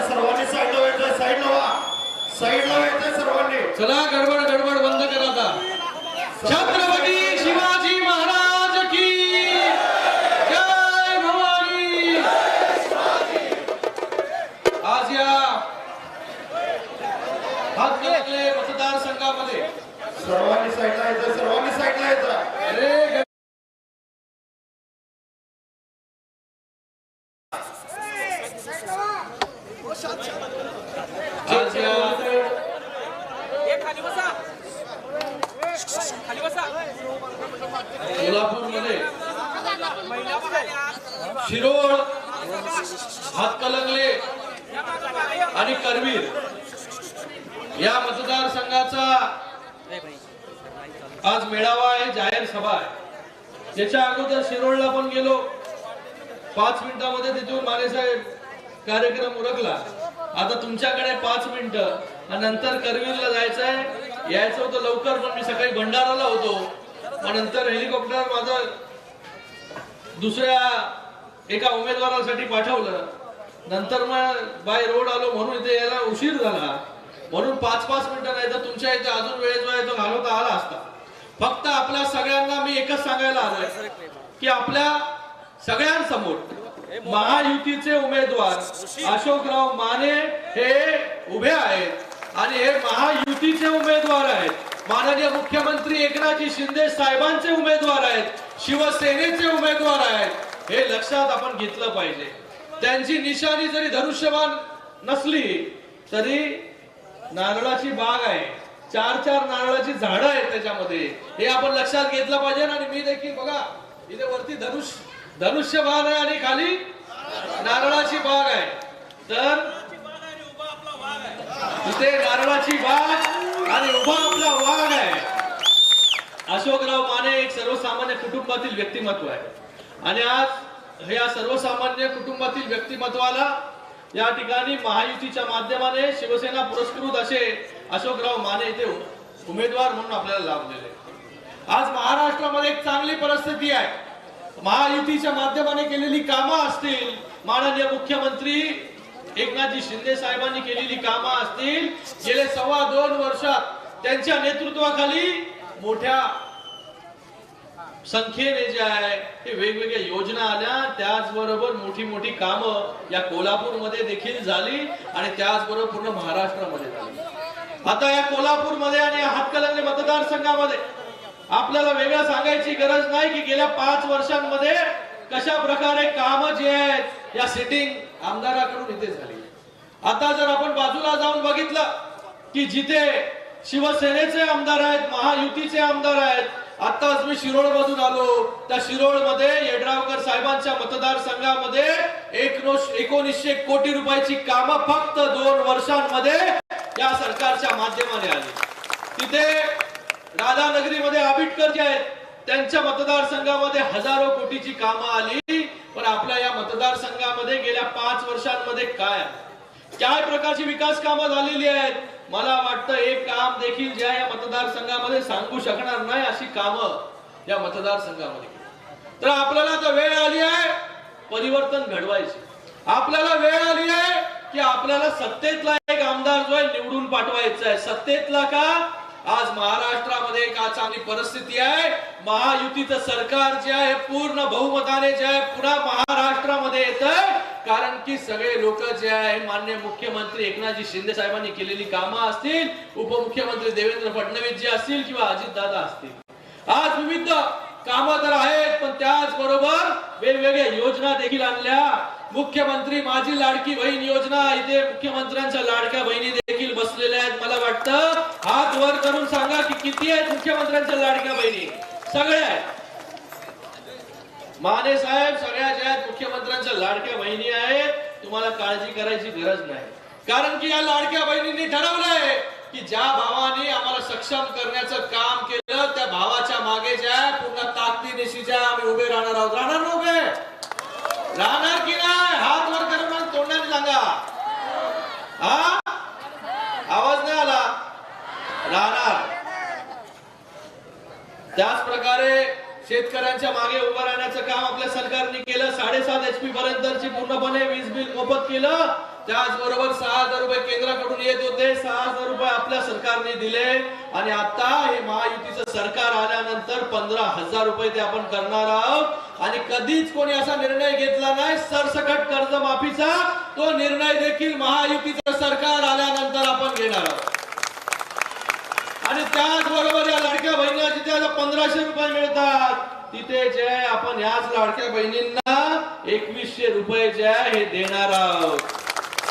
सर्वांनी साईडला व्हायचं साईडला व्हा साईडला व्हायचं सर्वांनी. चला गडबड गडबड बंद करा आता. सोलापूरमध्ये शिरोळ हातकलंगले आणि करवीर या मतदारसंघाचा आज मेळावा आहे जाहीर सभा आहे. त्याच्या अगोदर शिरोळला पण गेलो. पाच मिनिटामध्ये तिथून मानेसाहेब कार्यक्रम उरकला. आता तुमच्याकडे पाच मिनिटं नंतर करवीरला जायचंय. यायचं होतं लवकर पण मी सकाळी भंडाराला होतो. नंतर हेलिकॉप्टर माझं दुसऱ्या एका उमेदवारासाठी पाठवलं. नंतर मग बाय रोड आलो म्हणून इथे यायला उशीर झाला. म्हणून पाच पाच मिनिटं नाही तर तुमच्या इथे अजून वेळ जो आहे तो घालवता आला असता. फक्त आपल्या सगळ्यांना मी एकच सांगायला आलोय की आपल्या सगळ्यांसमोर महायुतीचे उमेदवार अशोकराव माने हे उभे आहेत आणि हे महायुतीचे उमेदवार आहेत. माननीय मुख्यमंत्री एकनाथजी शिंदे साहेबांचे उमेदवार आहेत शिवसेनेचे उमेदवार आहेत हे लक्षात आपण घेतलं पाहिजे. त्यांची निशाणी जरी धनुष्यबाण नसली तरी नारळाची बाग आहे. चार चार नारळाची झाडं आहेत त्याच्यामध्ये. हे आपण लक्षात घेतलं पाहिजे आणि मी देखील बघा इथे वरती धनुष धनुष्य बाण आहे आणि खाली नारळाची बाग आहे. तर इथे नारळाची बाग आणि उभा आपला वाघ आहे. अशोकराव माने एक सर्वसामान्य कुटुंबातील व्यक्तिमत्व आहे. आणि आज या सर्वसामान्य कुटुंबातील व्यक्तिमत्वाला या ठिकाणी महायुतीच्या माध्यमाने शिवसेना पुरस्कृत असे अशोकराव माने इथे उमेदवार म्हणून आपल्याला लाभलेले आज महाराष्ट्रामध्ये एक चांगली परिस्थिती आहे. महायुतीच्या माध्यमाने केलेली कामं असतील माननीय मुख्यमंत्री एकनाथजी शिंदे साहेबांनी केलेली कामं असतील गेले सव्वा दोन वर्षात त्यांच्या नेतृत्वाखाली मोठ्या संख्येने जे आहे ते वेगवेगळ्या योजना आल्या. त्याचबरोबर मोठी मोठी कामं या कोल्हापूरमध्ये देखील झाली आणि त्याचबरोबर पूर्ण महाराष्ट्रामध्ये झाली. आता या कोल्हापूरमध्ये आणि हातकलंगले मतदारसंघामध्ये आपल्याला वेगळं सांगायची गरज नाही की गेल्या पाच वर्षांमध्ये कशा प्रकारे काम जे आहेत या सिटिंग आमदाराकडून इथे झाली. आता जर आपण बाजूला जाऊन बघितलं की जिथे शिवसेनेचे आमदार आहेत महायुतीचे आमदार आहेत आताच मी शिरोळ मधून आलो. त्या शिरोळमध्ये येड्रावकर साहेबांच्या मतदारसंघामध्ये एक एकोणीसशे कोटी रुपयाची कामं फक्त दोन वर्षांमध्ये या सरकारच्या माध्यमाने आली. तिथे राधानगरीमध्ये आबिटकर जे आहेत. त्यांच्या मतदारसंघामध्ये हजारो कोटीची कामं आली. पण आपल्या या मतदारसंघामध्ये गेल्या पाच वर्षांमध्ये काय काय प्रकारची विकास कामं झालेली आहेत. मला वाटतं एक काम देखील ज्या या मतदारसंघामध्ये सांगू शकणार नाही अशी कामं या मतदारसंघामध्ये तर आपल्याला आता वेळ आली आहे परिवर्तन घडवायचे. आपल्याला वेळ आली आहे की आपल्याला सत्तेतला एक आमदार जो आहे निवडून पाठवायचा आहे. सत्तेतला का आज महाराष्ट्रामध्ये एक चांगली परिस्थिती आहे. महायुतीचं सरकार जे आहे पूर्ण बहुमताने जे आहे पुन्हा महाराष्ट्रामध्ये येत कारण की सगळे लोक जे आहे मान्य मुख्यमंत्री एकनाथजी शिंदे साहेबांनी केलेली कामं असतील उपमुख्यमंत्री देवेंद्र फडणवीस जे असतील किंवा अजितदादा असतील. आज विविध कामं तर आहेत पण त्याचबरोबर वेगवेगळ्या योजना देखील आणल्या. मुख्यमंत्री माझी लाडकी बहीण योजना इथे मुख्यमंत्र्यांच्या लाडक्या बहिणी बसलेल्या आहेत. मला वाटतं हात वर करून सांगा की किती आहेत मुख्यमंत्र्यांच्या लाडक्या बहिणी? सगळ्या आहेत. माने साहेब सगळ्या ज्या आहेत मुख्यमंत्र्यांच्या लाडक्या बहिणी आहेत तुम्हाला काळजी करायची गरज नाही. कारण की या लाडक्या बहिणींनी ठरवलंय की ज्या भावाने आम्हाला सक्षम करण्याचं काम केलं त्या भावाच्या मागे ज्या पूर्ण ताकदीनिशी ज्या आम्ही उभे राहणार आहोत. राहणार ना उभे? राहणार की नाही? हात वर करून तोंडाने सांगा. हा? राहणार. त्याच प्रकारे शेतकऱ्यांच्या मागे उभं राहण्याचं काम आपल्या सरकारने केलं. साडेसात एच पी पर्यंतची पूर्णपणे वीज बिल मोफत केलं. त्याचबरोबर सहा हजार रुपये केंद्राकडून येत होते. सहा हजार रुपये आपल्या सरकारने दिले. आणि आता हे महायुतीचं सरकार आल्यानंतर पंधरा हजार रुपये ते आपण करणार आहोत. आणि कधीच कोणी असा निर्णय घेतला नाही. सरसकट कर्जमाफीचा तो निर्णय देखील महायुतीचं सरकार आल्यानंतर आपण घेणार आहोत. आणि त्याचबरोबर या लाडक्या बहिणीला जिथे आता पंधराशे रुपये मिळतात तिथे जे आहे आपण याच लाडक्या बहिणींना एकवीसशे रुपये जे आहे हे देणार आहोत.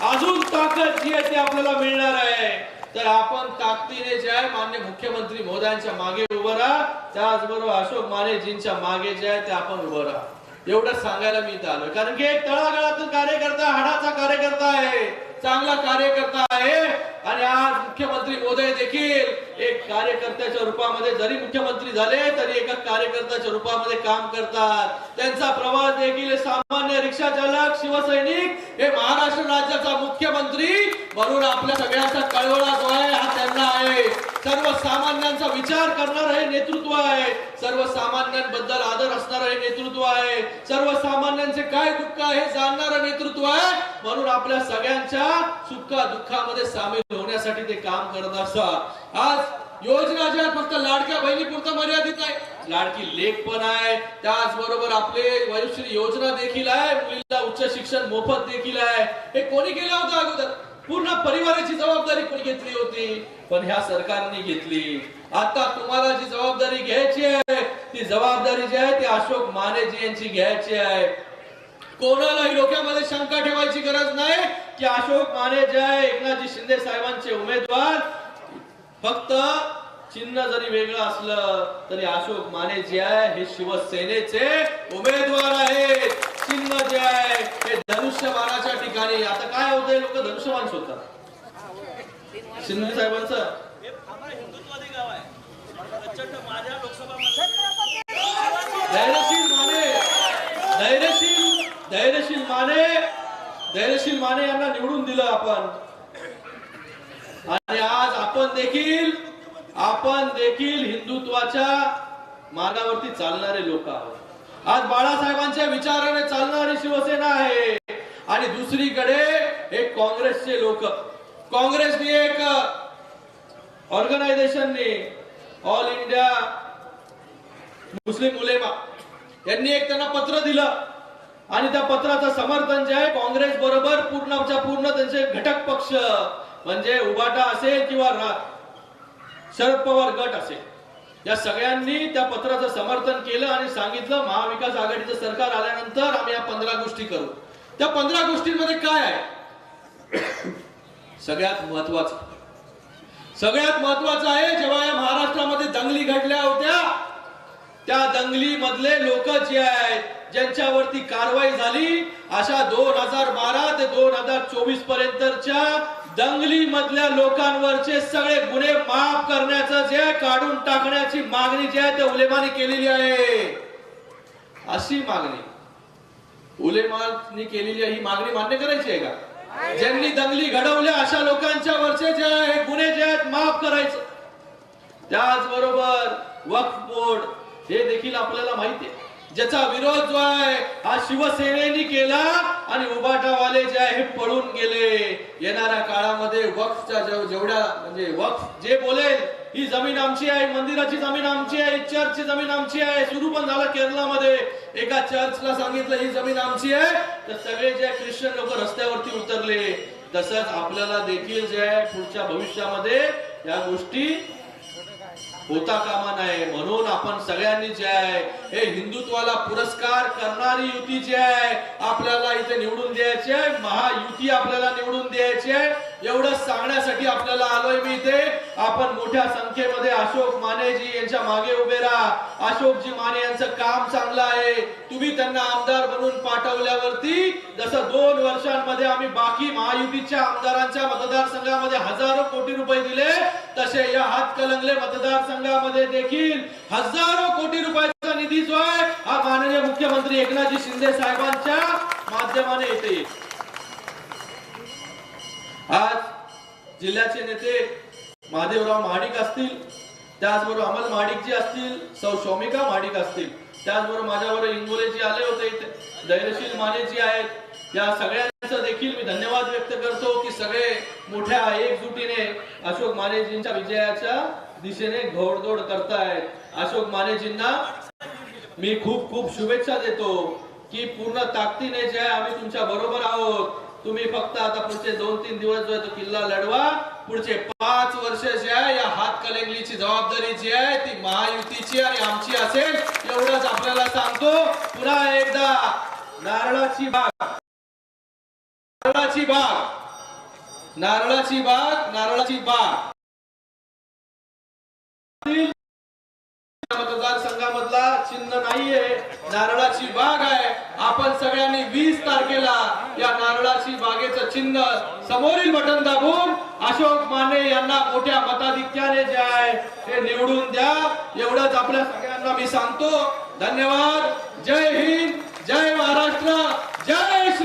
अजून ताकद जी आहे ती आपल्याला मिळणार आहे. तर आपण ताकदीने जे आहे मान्य मुख्यमंत्री मोदयांच्या मागे उभं राहा. त्याचबरोबर अशोक मानेजींच्या मागे जे आहे ते आपण उभं राहा. एवढं सांगायला मी इथं आलोय. कारण की एक तळागाळातून कार्यकर्ता हाडाचा कार्यकर्ता आहे. चांगला कार्यकर्ता आहे. आणि आज मुख्यमंत्री मोदय देखील एक कार्यकर्त्याच्या रूपामध्ये जरी मुख्यमंत्री झाले तरी एका कार्यकर्त्याच्या रूपामध्ये काम करतात. त्यांचा प्रवास देखील सामान्य रिक्षा चालक शिवसैनिक हे महाराष्ट्र राज्याचा मुख्यमंत्री म्हणून आपल्या सगळ्यांचा कळवळा जो आहे हा त्यांना आहे. सर्वसामान्यांचा विचार करणार हे नेतृत्व आहे. सर्वसामान्यांबद्दल आदर असणार हे नेतृत्व आहे. सर्वसामान्यांचे काय दुःख आहे हे जाणणारं नेतृत्व आहे. म्हणून आपल्या सगळ्यांच्या सुखा दुःखामध्ये सामील होण्यासाठी ते काम करत असतात आज योजना ज्या फक्त लाडक्या बहिणी पुरतं मर्यादित नाही लाडकी लेख पण आहे. त्याचबरोबर आपले वयुश्री योजना देखील आहे. मुलीला उच्च शिक्षण मोफत देखील आहे. हे कोणी केलं होतं अगोदर? पूर्ण परिवाराची जबाबदारी कोणी घेतली होती? पण ह्या सरकारने घेतली. आता तुम्हाला जी जबाबदारी घ्यायची आहे ती जबाबदारी जी आहे ती अशोक मानेजी यांची घ्यायची आहे. कोणालाही डोक्यामध्ये शंका ठेवायची गरज नाही की अशोक माने जे आहे एकनाथजी शिंदे साहेबांचे उमेदवार. फक्त चिन्ह जरी वेगळं असलं तरी अशोक माने जे आहे हे शिवसेनेचे उमेदवार आहेत. चिन्ह जे आहे हे धनुष्यबाणाच्या ठिकाणी. आता काय होतंय? लोक धनुष्यबाण शोधतात शिंदे साहेबांचं हे आम्हाला हिंदुत्ववादी गाव आहे प्रचंड माझ्या लोकसभा मतदार धैर्यशील माने. धैर्यशील धैर्यशील माने. धैर्यशील माने यांना निवडून दिलं आपण. आणि आज आपण देखील आपण देखील हिंदुत्वाच्या मार्गावरती चालणारे लोक आहोत. आज बाळासाहेबांच्या विचाराने चालणारी शिवसेना आहे. आणि दुसरीकडे एक काँग्रेसचे लोक. काँग्रेसनी एक ऑर्गनायझेशनने ऑल इंडिया मुस्लिम उलेमा यांनी एक त्यांना पत्र दिलं. आणि त्या पत्राचं समर्थन जे आहे काँग्रेस बरोबर पूर्णच्या पूर्ण त्यांचे घटक पक्ष म्हणजे उभाटा असेल किंवा शरद पवार गट असेल या सगळ्यांनी त्या पत्राचं समर्थन केलं आणि सांगितलं महाविकास आघाडीचं सरकार आल्यानंतर आम्ही या पंधरा गोष्टी करू. त्या पंधरा गोष्टींमध्ये काय आहे? सगळ्यात महत्वाचं. सगळ्यात महत्वाचं आहे जेव्हा या महाराष्ट्रामध्ये दंगली घडल्या होत्या त्या दंगली मधले लोक जे आहेत ज्यांच्यावरती कारवाई झाली अशा दोन हजार बारा ते दोन हजार चोवीस पर्यंतच्या दंगली मधल्या लोकांवरचे सगळे गुन्हे माफ करण्याचं जे काढून टाकण्याची मागणी जी आहे ते उलेमाने केलेली आहे. अशी मागणी. उलेमानी केलेली आहे ही मागणी मान्य करायची आहे का? ज्यांनी दंगली घडवल्या अशा लोकांच्या वरचे जे आहे गुन्हे जे आहेत माफ करायचे. त्याचबरोबर वक्फ बोर्ड हे देखील आपल्याला माहिती आहे. ज्याचा विरोध जो आहे हा शिवसेनेने केला आणि उबाटावाले जे आहे हे पळून गेले. येणाऱ्या काळामध्ये वक्फच्या जेवढ्या म्हणजे वक्फ जे बोलेल ही जमीन आमची आहे मंदिराची जमीन आमची आहे चर्चची जमीन आमची आहे. सुरू पण झालं केरळामध्ये. एका चर्चला सांगितलं ही जमीन आमची आहे. तर सगळे जे ख्रिश्चन लोक रस्त्यावरती उतरले. तसंच आपल्याला देखील जे आहे पुढच्या भविष्यामध्ये या गोष्टी होता कामा नये. म्हणून आपण सगळ्यांनी जे आहे हे हिंदुत्वाला पुरस्कार करणारी युती जी आहे आपल्याला इथे निवडून द्यायची आहे. महायुती आपल्याला निवडून द्यायची आहे. एवढं सांगण्यासाठी आपल्याला आलोय मी इथे. आपण मोठ्या संख्येमध्ये अशोक मानेजी यांच्या मागे उभे राहा. अशोकजी माने यांचं काम चांगलं आहे. तुम्ही त्यांना आमदार म्हणून पाठवल्यावरती जसं दोन वर्षांमध्ये आम्ही बाकी महायुतीच्या आमदारांच्या मतदारसंघामध्ये हजारो कोटी रुपये दिले तसे या हातकलंगले मतदारसंघामध्ये देखील हजारो कोटी रुपयाचा निधी जो आहे हा माननीय मुख्यमंत्री एकनाथजी शिंदे साहेबांच्या माध्यमाने येते. आज जिल्ह्याचे नेते महादेवराव महाडिक असतील त्याचबरोबर अमल महाडिक जी असतील सौ शौमिका महाडिक असतील त्याचबरोबर माझ्याबरोबर इंगोलेजी आले होते धैर्यशील माने जी आहेत या सगळ्यांचं देखील मी धन्यवाद व्यक्त करतो की सगळे मोठ्या एकजुटीने अशोक मानेजींच्या विजयाच्या दिशेने घोडदोड करतायत. अशोक मानेजींना मी खूप खूप शुभेच्छा देतो की पूर्ण ताकदीने जे आहे आम्ही तुमच्या बरोबर आहोत. तुम्ही फक्त आता पुढचे दोन तीन दिवस जो आहे तो किल्ला लढवा. पुढचे पाच वर्ष जे आहे या हात कलेंगलीची जबाबदारी जी आहे ती महायुतीची आणि आमची असेल एवढंच आपल्याला सांगतो. पुन्हा एकदा नारळाची बाग. नारळाची बाग. नारळाची बाग नारळाची बाग. मतदारसंघामधला चिन्ह नाहीये. नारळाची बाग आहे. आपण सगळ्यांनी वीस तारखेला या नारळाची बागेचं चिन्ह समोरील बटन दाबून अशोक माने यांना मोठ्या मताधिक्याने जे आहे ते निवडून द्या. एवढंच आपल्या सगळ्यांना मी सांगतो. धन्यवाद. जय हिंद. जय महाराष्ट्र. जय